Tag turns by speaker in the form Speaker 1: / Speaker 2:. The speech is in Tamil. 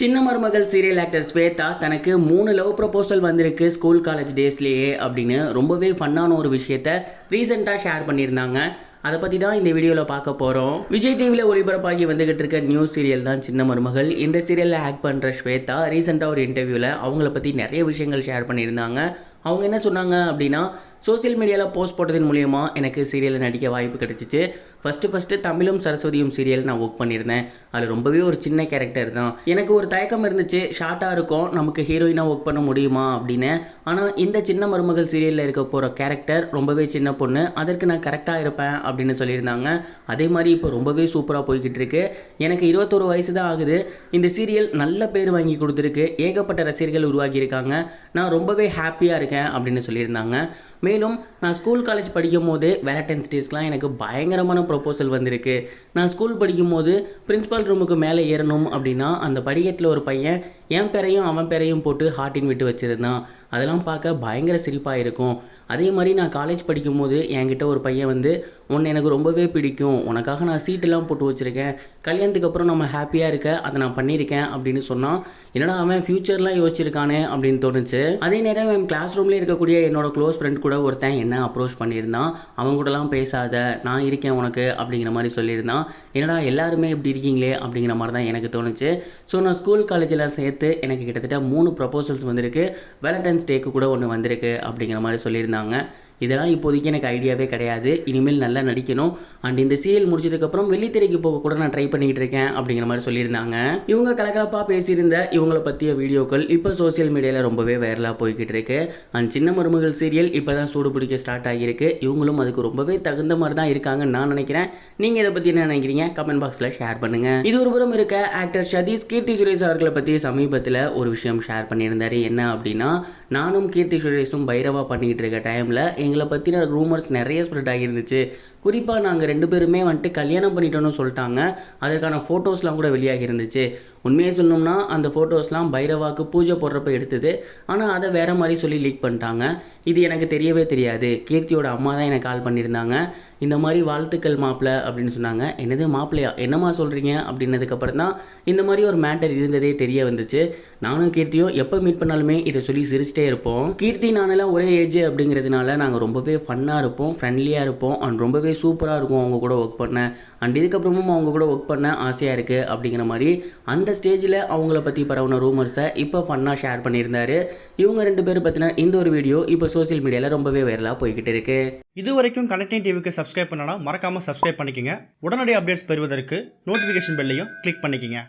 Speaker 1: சின்ன மருமகள் சீரியல் ஆக்டர் ஸ்வேதா தனக்கு மூணு லவ் ப்ரப்போசல் வந்திருக்கு ஸ்கூல் காலேஜ் டேஸ்லேயே அப்படின்னு ரொம்பவே ஃபன்னான ஒரு விஷயத்த ரீசெண்டாக ஷேர் பண்ணியிருந்தாங்க. அதை பற்றி தான் இந்த வீடியோவில் பார்க்க போகிறோம் விஜய் டிவியில் ஒளிபரப்பாகி வந்துகிட்டு இருக்க நியூஸ் சீரியல் தான் சின்ன மருமகள். இந்த சீரியலில் ஆக்ட் பண்ணுற ஸ்வேதா ரீசெண்டாக ஒரு இன்டர்வியூவில் அவங்கள பற்றி நிறைய விஷயங்கள் ஷேர் பண்ணியிருந்தாங்க. அவங்க என்ன சொன்னாங்க அப்படின்னா சோஷியல் மீடியாவில் போஸ்ட் போட்டதன் மூலியமா எனக்கு சீரியலில் நடிக்க வாய்ப்பு கிடைச்சிச்சு. ஃபஸ்ட்டு ஃபஸ்ட்டு தமிழும் சரஸ்வதியும் சீரியல் நான் ஒர்க் பண்ணியிருந்தேன். அதில் ரொம்பவே ஒரு சின்ன கேரக்டர் தான். எனக்கு ஒரு தயக்கம் இருந்துச்சு ஷார்ட்டாக இருக்கும் நமக்கு ஹீரோயினாக ஒர்க் பண்ண முடியுமா அப்படின்னு. ஆனால் இந்த சின்ன மருமகள் சீரியலில் இருக்க போகிற கேரக்டர் ரொம்பவே சின்ன பொண்ணு அதற்கு நான் கரெக்டாக இருப்பேன் அப்படின்னு சொல்லியிருந்தாங்க. அதே மாதிரி இப்போ ரொம்பவே சூப்பராக போய்கிட்டு இருக்கு. எனக்கு இருபத்தொரு வயசு தான் ஆகுது. இந்த சீரியல் நல்ல பேர் வாங்கி கொடுத்துருக்கு. ஏகப்பட்ட ரசிகர்கள் உருவாக்கியிருக்காங்க நான் ரொம்பவே ஹாப்பியாக இருக்கேன் அப்படின்னு சொல்லியிருந்தாங்க. மேலும் நான் ஸ்கூல் காலேஜ் படிக்கும் போது வேலண்டைன்ஸ் டேஸ்க்கெலாம் எனக்கு பயங்கரமான ப்ரொப்போசல் வந்திருக்கு. நான் ஸ்கூல் படிக்கும் போது பிரின்ஸிபால் ரூமுக்கு மேலே ஏறணும் அப்படின்னா அந்த படிக்கட்டில் ஒரு பையன் என் பேரையும் அவன் பேரையும் போட்டு ஹார்ட்டின் விட்டு வச்சுருந்தான். அதெல்லாம் பார்க்க பயங்கர சிரிப்பாக இருக்கும் அதே மாதிரி நான் காலேஜ் படிக்கும்போது என்கிட்ட ஒரு பையன் வந்து உன்னை எனக்கு ரொம்பவே பிடிக்கும். உனக்காக நான் சீட்டெல்லாம் போட்டு வச்சுருக்கேன். கல்யாணத்துக்கு அப்புறம் நம்ம ஹாப்பியாக இருக்க. அதை நான் பண்ணியிருக்கேன். அப்படின்னு சொன்னான். என்னடா அவன் ஃப்யூச்சர்லாம் யோசிச்சிருக்கானே? அப்படின்னு தோணுச்சு. அதே நேரம் என் கிளாஸ் ரூம்லேயே இருக்கக்கூடிய என்னோட க்ளோஸ் ஃப்ரெண்ட் கூட ஒருத்தன் என்ன அப்ரோச் பண்ணியிருந்தான். அவங்க கூடலாம் பேசாத. நான் இருக்கேன் உனக்கு. அப்படிங்கிற மாதிரி சொல்லியிருந்தான். என்னடா எல்லாருமே இப்படி இருக்கீங்களே? அப்படிங்கிற மாதிரி தான் எனக்கு தோணுச்சு. ஸோ நான் ஸ்கூல் காலேஜில் சேர்த்து எனக்கு கிட்டத்தட்ட மூணு ப்ரப்போசல்ஸ் வந்திருக்கு. வேலண்டைன்ஸ் டேக்கு கூட ஒன்று வந்திருக்கு அப்படிங்கிற மாதிரி சொல்லியிருந்தாங்க. இதெல்லாம் இப்போதைக்கு எனக்கு ஐடியாவே கிடையாது. இனிமேல் நல்லா நடிக்கணும். அண்ட் இந்த சீரியல் முடிச்சதுக்கப்புறம் வெள்ளித்திரைக்கு போக கூட நான் ட்ரை பண்ணிக்கிட்டு இருக்கேன் அப்படிங்கிற மாதிரி சொல்லியிருந்தாங்க. இவங்க கலகலப்பாக பேசியிருந்த இவங்களை பற்றிய வீடியோக்கள் இப்போ சோஷியல் மீடியாவில் ரொம்பவே வைரலாக போய்கிட்டு இருக்கு. அண்ட் சின்ன மருமகள் சீரியல் இப்போ தான் சூடு பிடிக்க ஸ்டார்ட் ஆகியிருக்கு. இவங்களும் அதுக்கு ரொம்பவே தகுந்த மாதிரி தான் இருக்காங்கன்னு நான் நினைக்கிறேன். நீங்கள் இதை பற்றி என்ன நினைக்கிறீங்க? கமெண்ட் பாக்ஸில் ஷேர் பண்ணுங்க. இது ஒரு புறம் இருக்க ஆக்டர் சதீஷ் கீர்த்தி சுரேஷ் அவர்களை பற்றி சமீபத்தில் ஒரு விஷயம் ஷேர் பண்ணியிருந்தார். என்ன அப்படின்னா நானும் கீர்த்தி சுரேஷும் பைரவா பண்ணிக்கிட்டு இருக்க டைமில் எங்களை பற்றின ரூமர்ஸ் நிறைய ஸ்ப்ரெட் ஆகியிருந்துச்சு. குறிப்பாக நாங்கள் ரெண்டு பேருமே வந்துட்டு கல்யாணம் பண்ணிட்டோன்னு சொல்லிட்டாங்க. அதற்கான ஃபோட்டோஸ்லாம் கூட வெளியாகி இருந்துச்சு. உண்மையை சொல்லணும்னா அந்த ஃபோட்டோஸ்லாம் பைரவாக்கு பூஜை போடுறப்ப எடுத்தது. ஆனால் அதை வேற மாதிரி சொல்லி லீக் பண்ணிட்டாங்க. இது எனக்கு தெரியவே தெரியாது. கீர்த்தியோட அம்மா தான் எனக்கு கால் பண்ணியிருந்தாங்க. இந்த மாதிரி வாழ்த்துக்கள் மாப்பிள்ளை அப்படின்னு சொன்னாங்க. என்னது மாப்பிள்ளையா என்னம்மா சொல்கிறீங்க அப்படின்னதுக்கப்புறம் தான் இந்த மாதிரி ஒரு மேட்டர் இருந்ததே தெரிய வந்துச்சு. நானும் கீர்த்தியும் எப்போ மீட் பண்ணாலுமே இதை சொல்லி சிரிச்சிட்டே இருப்போம். கீர்த்தி நானெல்லாம் ஒரே ஏஜ் அப்படிங்கிறதுனால நாங்கள் ரொம்பவே ஃபன்னாக இருப்போம் ஃப்ரெண்ட்லியாக இருப்போம். அண்ட் ரொம்பவே சூப்பராக இருக்கும் அவங்க கூட ஒர்க் பண்ண. அண்ட் இதுக்கப்புறமும் அவங்க கூட ஒர்க் பண்ண ஆசையாக இருக்குது அப்படிங்கிற மாதிரி அந்த ஸ்டேஜில் அவங்கள பற்றி பரவுன ரூமர்ஸை இப்போ ஃபன்னாக ஷேர் பண்ணியிருந்தாரு. இவங்க ரெண்டு பேர் பற்றின இந்த ஒரு வீடியோ இப்போ சோஷியல் மீடியாவில் ரொம்பவே வைரலாக போய்கிட்டு இருக்கு.
Speaker 2: இது வரைக்கும் கனெக்டிங் டிவிக்கு சப்ஸ்கிரைப் பண்ணனா மறக்காமல் சப்ஸ்கிரைப் பண்ணிக்கங்க. உடனடி அப்டேட்ஸ் பெறுவதற்கு நோட்டிஃபிகேஷன் பெல்லையும் கிளிக் பண்ணிக்கோங்க.